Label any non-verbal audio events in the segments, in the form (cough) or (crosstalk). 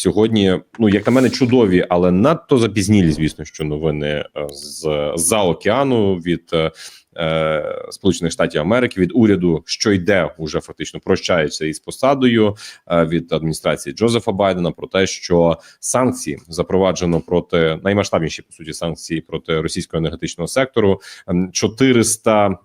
сьогодні, ну як на мене, чудові, але надто запізнілі, звісно, що новини е, з за океану від. е, е, Сполучених Штатів Америки від уряду, що йде уже фактично прощається із посадою е, від адміністрації Джозефа Байдена про те, що санкції запроваджено проти наймасштабніші по суті санкції проти російського енергетичного сектору. ем, 400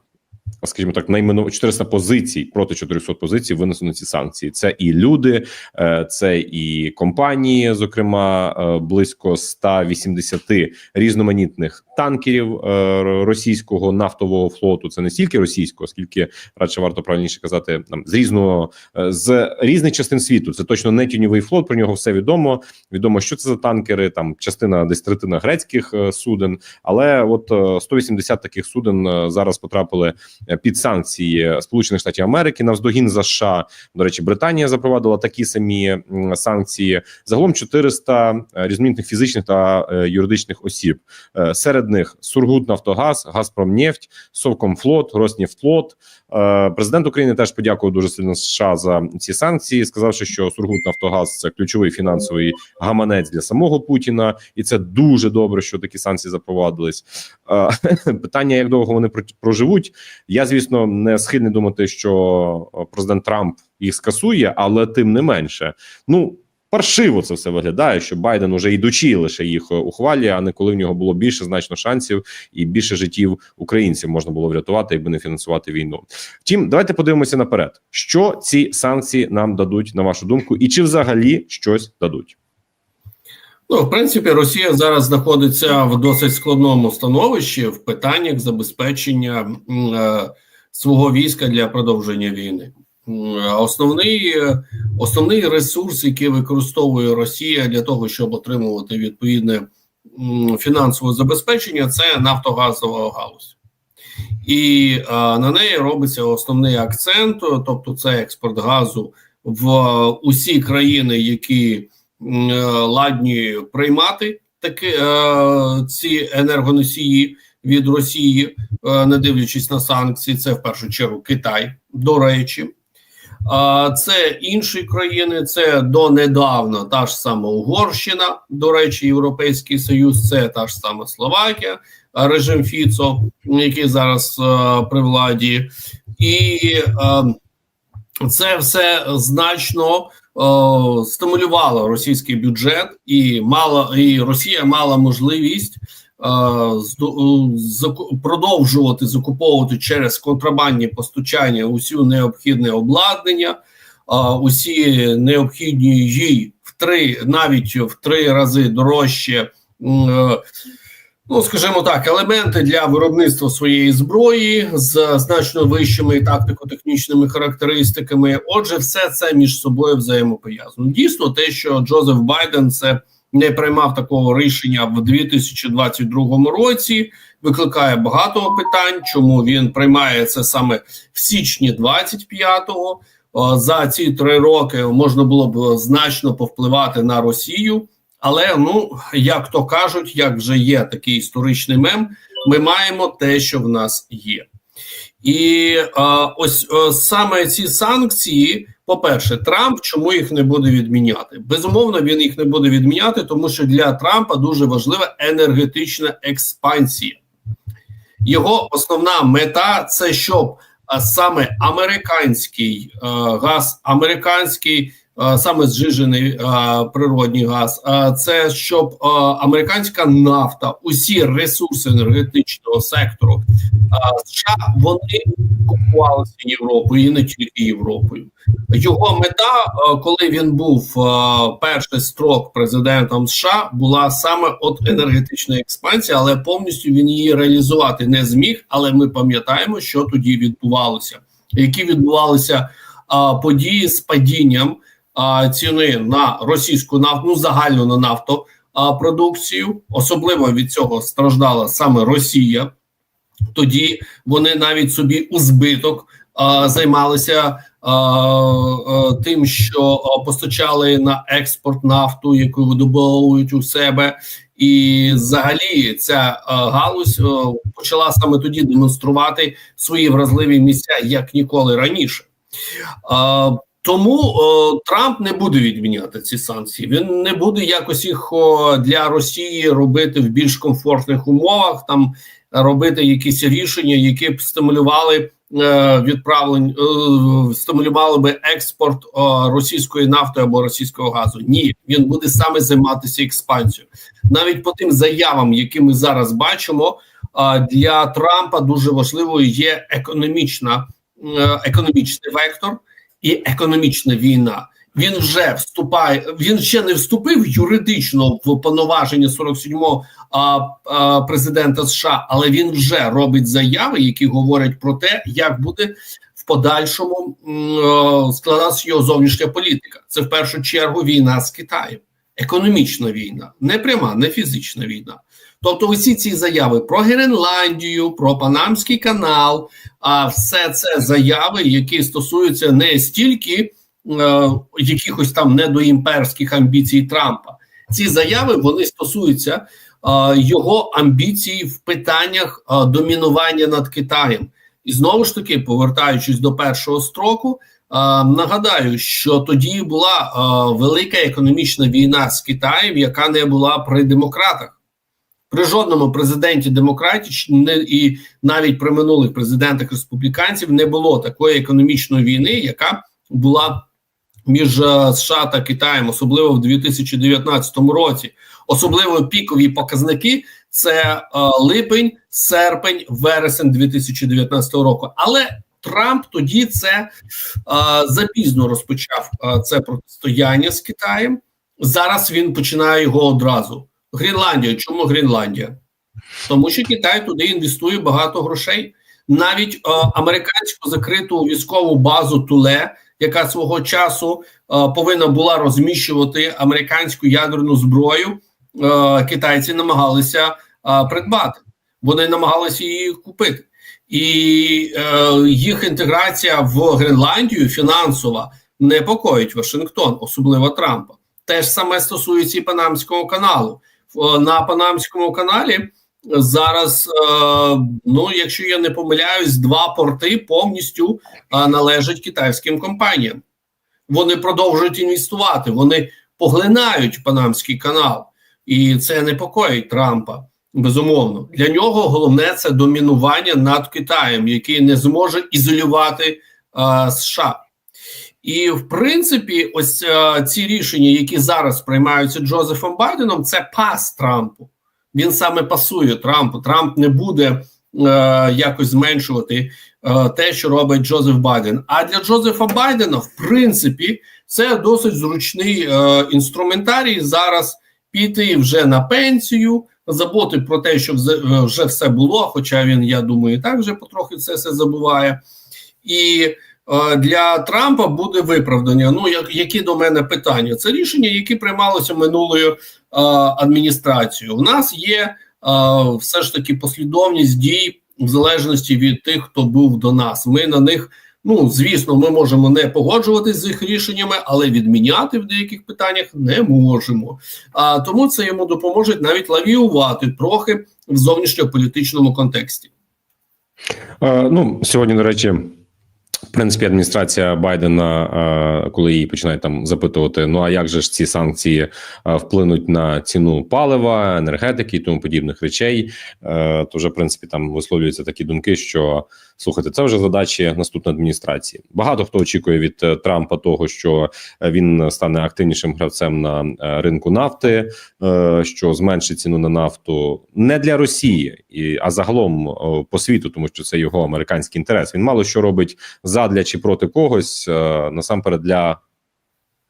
Скажімо так, наймену 400 позицій проти 400 позицій винесено ці санкції. Це і люди, е, це і компанії, зокрема е, близько 180 різноманітних танкерів е, російського нафтового флоту. Це не стільки російського, скільки радше варто правильніше казати там з різного з різних частин світу. Це точно не тіньовий флот. Про нього все відомо. Відомо, що це за танкери. Там частина десь третина грецьких суден. Але от е, 180 таких суден зараз потрапили під санкції Сполучених Штатів Америки навздогін за США. До речі, Британія запровадила такі самі санкції. Загалом 400 різноманітних фізичних та е, юридичних осіб. Е, Серед них Сургут Нафтогаз, Газпромнефть, Совкомфлот, Роснефтфлот. Е, Президент України теж подякував дуже сильно США за ці санкції, сказавши, що Сургут Нафтогаз це ключовий фінансовий гаманець для самого Путіна, і це дуже добре, що такі санкції запровадились. Е, (laughs) Питання, як довго вони проживуть. Я звісно не схильний думати, що е, президент Трамп їх скасує, але тим не менше, ну. Паршиво це все виглядає, що Байден уже йдучи лише їх е, ухвалює, а не коли в нього було більше значно шансів і більше життів українців можна було врятувати, якби не фінансувати війну. Втім, давайте подивимося наперед, що ці санкції нам дадуть, на вашу думку, і чи взагалі щось дадуть. Ну, в принципі, Росія зараз знаходиться в досить складному становищі в питаннях забезпечення е, свого війська для продовження війни. А Основний, е, основний ресурс, який використовує Росія для того, щоб отримувати відповідне фінансове забезпечення, це нафтогазова галузь. І е, на неї робиться основний акцент, тобто це експорт газу в е, усі країни, які м, е, ладні приймати такі е, ці енергоносії від Росії, е, не дивлячись на санкції, це в першу чергу Китай, до речі. Це інші країни, це донедавна та ж сама Угорщина, до речі, Європейський Союз, це та ж сама Словакія, режим Фіцо, який зараз е, при владі, і е, це все значно е, стимулювало російський бюджет, і мала і Росія мала можливість е, е, продовжувати закуповувати через контрабандні постачання усю необхідне обладнання, усі необхідні їй в три навіть в три рази дорожче. е, Ну, скажімо так, елементи для виробництва своєї зброї з значно вищими тактико-технічними характеристиками. Отже, все це між собою взаємопов'язано. Дійсно, те, що Джозеф Байден це не приймав такого рішення в 2022 році, викликає багато питань. Чому він приймає це саме в січні 25-го? За ці три роки можна було б значно повпливати на Росію. Але ну як то кажуть, як вже є такий історичний мем, ми маємо те, що в нас є. І е, ось е, саме ці санкції, по-перше, Трамп чому їх не буде відміняти? Безумовно, він їх не буде відміняти, тому що для Трампа дуже важлива енергетична експансія. Його основна мета це щоб а, саме американський е, газ, американський е, саме зжижений е, природний газ, е, це щоб е, американська нафта, усі ресурси енергетичного сектору е, США вони купувалися Європою і не тільки Європою. Його мета, е, коли він був е, перший строк президентом США, була саме от енергетична експансія, але повністю він її реалізувати не зміг. Але ми пам'ятаємо, що тоді відбувалося, які відбувалися е, події з падінням ціни на російську нафту, ну загально на нафтопродукцію. Особливо від цього страждала саме Росія. Тоді вони навіть собі у збиток займалися тим, що постачали на експорт нафту, яку видобовують у себе, і взагалі ця галузь почала саме тоді демонструвати свої вразливі місця як ніколи раніше. Тому о, Трамп не буде відміняти ці санкції. Він не буде якось їх о, для Росії робити в більш комфортних умовах, там робити якісь рішення, які б стимулювали е, відправлень, е, стимулювали би експорт е, російської нафти або російського газу. Ні, він буде саме займатися експансією. Навіть по тим заявам, які ми зараз бачимо, е, для Трампа дуже важливою є економічна е, економічний вектор і економічна війна. Він вже вступає. Він ще не вступив юридично в повноваження 47-го а, а, президента США, але він вже робить заяви, які говорять про те, як буде в подальшому м, складатися його зовнішня політика. Це в першу чергу війна з Китаєм, економічна війна, не пряма, не фізична війна. Тобто, усі ці заяви про Гренландію, про Панамський канал, а все це заяви, які стосуються не стільки е, якихось там недоімперських амбіцій Трампа. Ці заяви вони стосуються е, його амбіцій в питаннях е, домінування над Китаєм. І знову ж таки, повертаючись до першого строку, е, нагадаю, що тоді була е, велика економічна війна з Китаєм, яка не була при демократах. При жодному президенті демократів і навіть при минулих президентах республіканців не було такої економічної війни, яка була між е, США та Китаєм, особливо в 2019 році. Особливо пікові показники це е, липень, серпень, вересень 2019 року. Але Трамп тоді це е, запізно розпочав це протистояння з Китаєм. Зараз він починає його одразу. Гренландія. Чому Гренландія? Тому що Китай туди інвестує багато грошей. Навіть е, американську закриту військову базу Туле, яка свого часу е, повинна була розміщувати американську ядерну зброю, е, китайці намагалися е, придбати. Вони намагалися її купити. І е, їх інтеграція в Гренландію фінансова непокоїть Вашингтон, особливо Трампа. Те ж саме стосується і Панамського каналу. На Панамському каналі зараз, е, ну якщо я не помиляюсь, два порти повністю е, належать китайським компаніям. Вони продовжують інвестувати, вони поглинають Панамський канал, і це непокоїть Трампа. Безумовно, для нього головне це домінування над Китаєм, який не зможе ізолювати е, США. І в принципі, ось е, ці рішення, які зараз приймаються Джозефом Байденом, це пас Трампу. Він саме пасує Трампу. Трамп не буде е, якось зменшувати е, те, що робить Джозеф Байден. А для Джозефа Байдена, в принципі, це досить зручний е, інструментарій зараз піти вже на пенсію, забути про те, що вже, вже все було. Хоча він, я думаю, так вже потрохи це все забуває. І для Трампа буде виправдання. Ну як які до мене питання? Це рішення, які приймалося минулою е, адміністрацією. У нас є е, все ж таки послідовність дій в залежності від тих, хто був до нас. Ми на них. Ну, звісно, ми можемо не погоджуватись з їх рішеннями, але відміняти в деяких питаннях не можемо. А тому це йому допоможе навіть лавіювати трохи в зовнішньополітичному контексті. Е, ну сьогодні, до речі. В принципі, адміністрація Байдена, коли її починають там запитувати: ну а як же ж ці санкції вплинуть на ціну палива, енергетики і тому подібних речей, то вже в принципі там висловлюються такі думки, що слухайте, це вже задачі наступної адміністрації. Багато хто очікує від е, Трампа того, що він стане активнішим гравцем на е, ринку нафти, е, що зменшить ціну на нафту не для Росії, а загалом по світу, тому що це його американський інтерес. Він мало що робить задля чи проти когось насамперед для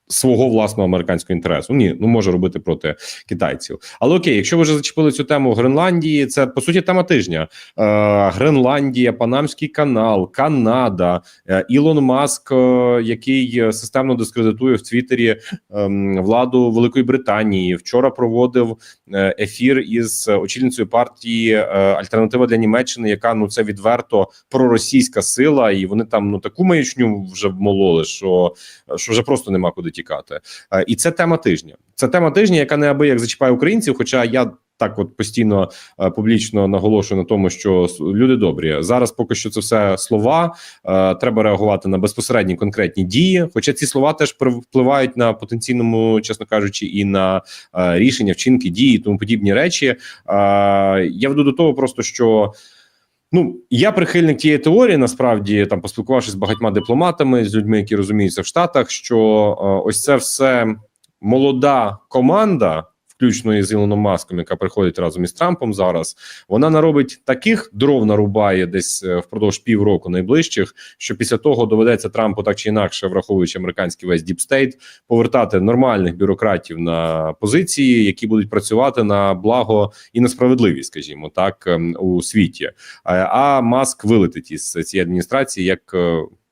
свого власного американського інтересу. Ні, ну може робити проти китайців. Але окей, якщо ви вже зачепили цю тему Гренландії, це по суті тема тижня. Е, Гренландія, Панамський канал, Канада, е, Ілон Маск, е, який системно дискредитує в Твіттері е, владу Великої Британії. Вчора проводив е, ефір із очільницею партії е, Альтернатива для Німеччини, яка ну це відверто проросійська сила, і вони там ну таку маячню вже вмололи, що, що вже просто нема куди тікати. Е, і це тема тижня. Це тема тижня, яка неабияк зачіпає українців. Хоча я так от постійно е, публічно наголошую на тому, що люди добрі. Зараз поки що це все слова. Е, треба реагувати на безпосередні конкретні дії. Хоча ці слова теж впливають на потенційному, чесно кажучи, і на рішення, вчинки, дії, тому подібні речі. Я веду до того, просто що. Ну, я прихильник тієї теорії, насправді там поспілкувавшись з багатьма дипломатами, з людьми, які розуміються в Штатах, що е, ось це все молода команда, включно із Ілоном Маском, яка приходить разом із Трампом зараз. Вона наробить таких дров нарубає десь е, впродовж півроку найближчих, що після того доведеться Трампу так чи інакше, враховуючи американський весь діпстейт, повертати нормальних бюрократів на позиції, які будуть працювати на благо і на справедливість, скажімо так, ем, у світі. А, а Маск вилетить із цієї адміністрації як.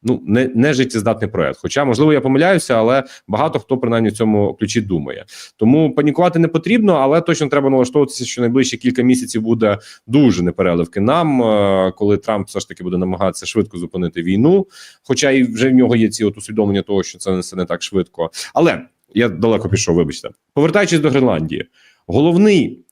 Ну, не, не життєздатний проект. Хоча, можливо, я помиляюся, але багато хто принаймні в цьому ключі думає. Тому панікувати не потрібно, але точно треба налаштовуватися, що найближчі кілька місяців буде дуже непереливки нам, е, коли Трамп все ж таки буде намагатися швидко зупинити війну. Хоча і вже в нього є ці от усвідомлення того, що це не так швидко. Але я далеко пішов, вибачте. Повертаючись до Гренландії, головний.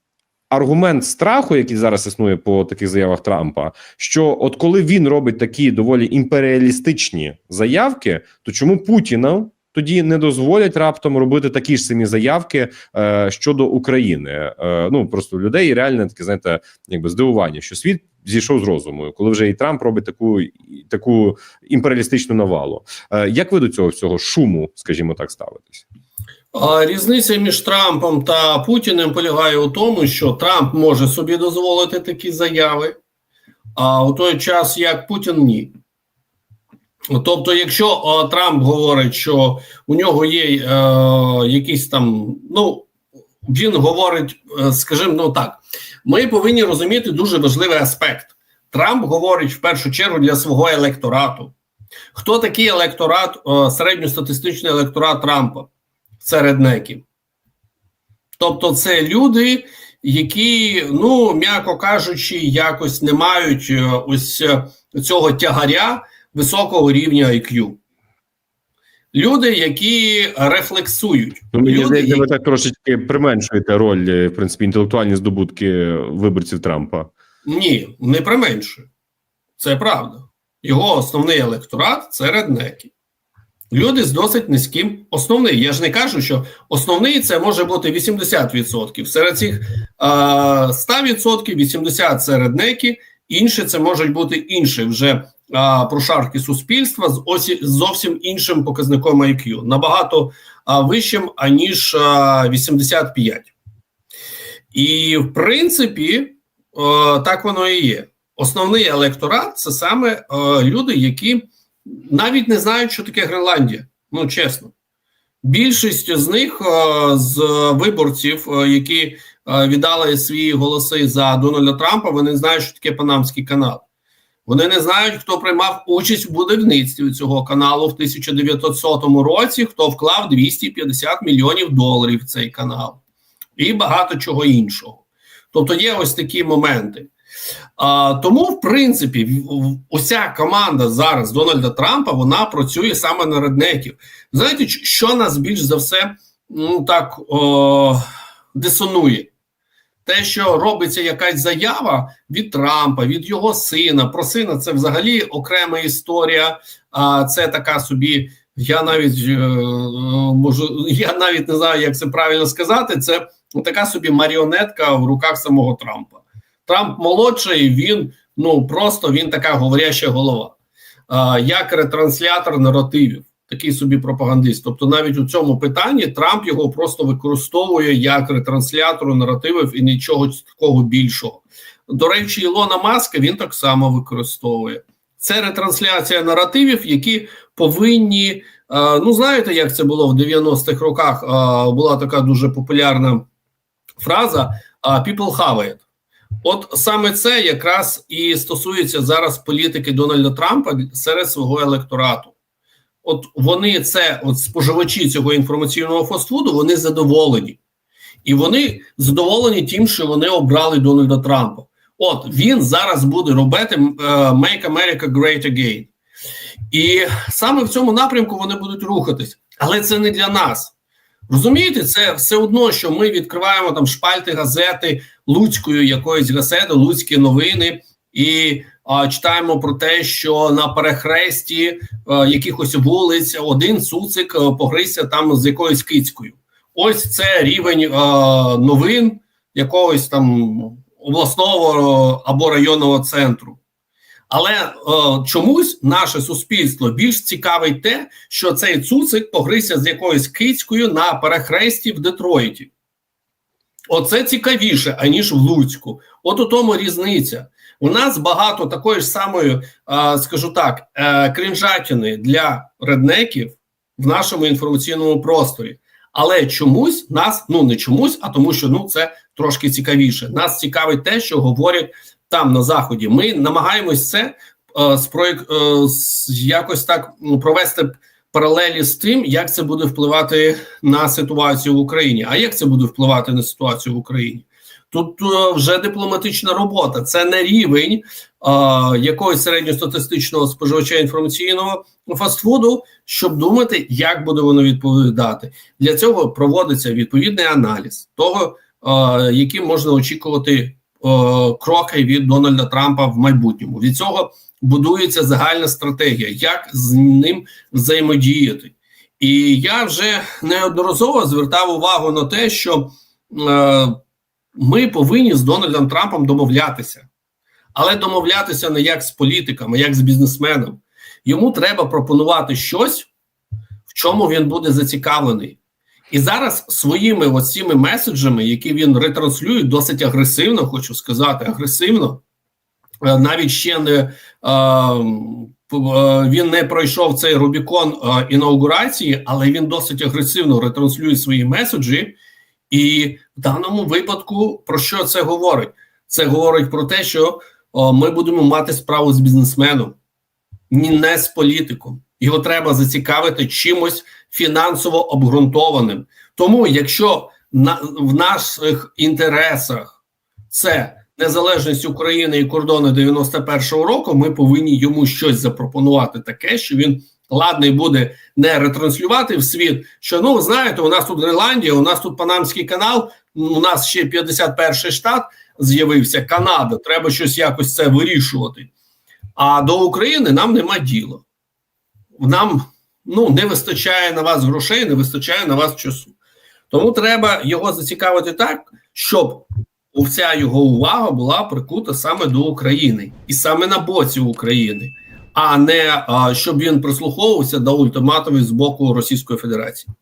Аргумент страху, який зараз існує по таких заявах Трампа, що от коли він робить такі доволі імперіалістичні заявки, то чому Путіна тоді не дозволять раптом робити такі ж самі заявки е, щодо України? Е, ну просто людей реально таке знаєте, якби здивування, що світ зійшов з розуму, коли вже і Трамп робить таку таку імперіалістичну навалу. Е, як ви до цього всього шуму, скажімо так, ставитесь? Різниця між Трампом та Путіним полягає у тому, що Трамп може собі дозволити такі заяви, а у той час як Путін ні. Тобто, якщо о, Трамп говорить, що у нього є е, якісь там, ну він говорить, е, скажімо, ну так, ми повинні розуміти дуже важливий аспект. Трамп говорить в першу чергу для свого електорату. Хто такий електорат, е, середньостатистичний електорат Трампа? Серед неків. Тобто, це люди, які, ну, м'яко кажучи, якось не мають е, ось е, цього тягаря високого рівня IQ. Люди, які рефлексують. Ну, мені люди, здається, ви так трошечки применшуєте роль, е, в принципі, інтелектуальні здобутки виборців Трампа. Ні, не применшує. Це правда. Його основний електорат це реднеки. Люди з досить низьким основний. Я ж не кажу, що основний це може бути 80%. Серед цих е, 100% 80% це реднеки, інші це можуть бути інші вже прошарки суспільства з осі, зовсім іншим показником IQ, набагато вищим, аніж е, 85. І в принципі, так воно і є. Основний електорат це саме люди, які навіть не знають, що таке Гренландія. Ну чесно, більшість з них е, з виборців, е, які е, віддали свої голоси за Дональда Трампа, вони знають, що таке Панамський канал. Вони не знають, хто приймав участь в будівництві цього каналу в 1900 році, хто вклав 250 мільйонів доларів в цей канал і багато чого іншого. Тобто є ось такі моменти. А, тому, в принципі, уся команда зараз Дональда Трампа вона працює саме на реднеків. Знаєте, що нас більш за все ну так о, дисонує? Те, що робиться якась заява від Трампа, від його сина. Про сина це взагалі окрема історія. А це така собі. Я навіть е, можу, я навіть не знаю, як це правильно сказати. Це така собі маріонетка в руках самого Трампа. Трамп молодший, він ну просто він така говоряща голова, а, як ретранслятор наративів, такий собі пропагандист. Тобто, навіть у цьому питанні Трамп його просто використовує як ретранслятору наративів і нічого такого більшого. До речі, Ілона Маска він так само використовує. Це ретрансляція наративів, які повинні. Ну, знаєте, як це було в 90-х роках? Була така дуже популярна фраза «people have it». От саме це якраз і стосується зараз політики Дональда Трампа серед свого електорату. От вони це, от споживачі цього інформаційного фастфуду, вони задоволені. І вони задоволені тим, що вони обрали Дональда Трампа. От він зараз буде робити е, Make America Great Again. І саме в цьому напрямку вони будуть рухатись. Але це не для нас. Розумієте, це все одно, що ми відкриваємо там шпальти газети Луцької якоїсь газети, Луцькі новини, і а, читаємо про те, що на перехресті а, якихось вулиць один цуцик а, погрився там з якоюсь кицькою. Ось це рівень а, новин якогось там обласного або районного центру. Але е, чомусь наше суспільство більш цікавить те, що цей цуцик погрився з якоюсь кицькою на перехресті в Детройті. Оце цікавіше, аніж в Луцьку. От у тому різниця. У нас багато такої ж самої, скажу так, е, крінжатини для реднеків в нашому інформаційному просторі. Але чомусь нас, ну не чомусь, а тому, що ну це трошки цікавіше. Нас цікавить те, що говорять там на заході. Ми намагаємось це е, спроєк, е, якось так ну, провести паралелі з тим, як це буде впливати на ситуацію в Україні. А як це буде впливати на ситуацію в Україні? Тут е, вже дипломатична робота. Це не рівень е, якогось середньостатистичного споживача інформаційного фастфуду, щоб думати, як буде воно відповідати. Для цього проводиться відповідний аналіз того, е, які можна очікувати е, кроки від Дональда Трампа в майбутньому. Від цього будується загальна стратегія, як з ним взаємодіяти. І я вже неодноразово звертав увагу на те, що е, ми повинні з Дональдом Трампом домовлятися, але домовлятися не як з політиками, як з бізнесменом. Йому треба пропонувати щось, в чому він буде зацікавлений. І зараз своїми оціми меседжами, які він ретранслює, досить агресивно, хочу сказати, агресивно, навіть ще не е, е, він не пройшов цей Рубікон е, інаугурації, але він досить агресивно ретранслює свої меседжі. І в даному випадку про що це говорить? Це говорить про те, що ми будемо мати справу з бізнесменом, не з політиком. Його треба зацікавити чимось фінансово обґрунтованим. Тому, якщо на, в наших інтересах це незалежність України і кордони 91-го року, ми повинні йому щось запропонувати таке, що він ладний буде не ретранслювати в світ, що ну знаєте, у нас тут Гренландія, у нас тут Панамський канал, у нас ще 51-й штат з'явився, Канада. Треба щось якось це вирішувати. А до України нам нема діла. Нам ну не вистачає на вас грошей, не вистачає на вас часу. Тому треба його зацікавити так, щоб вся його увага була прикута саме до України і саме на боці України, а не щоб він прислуховувався до ультиматумів з боку Російської Федерації.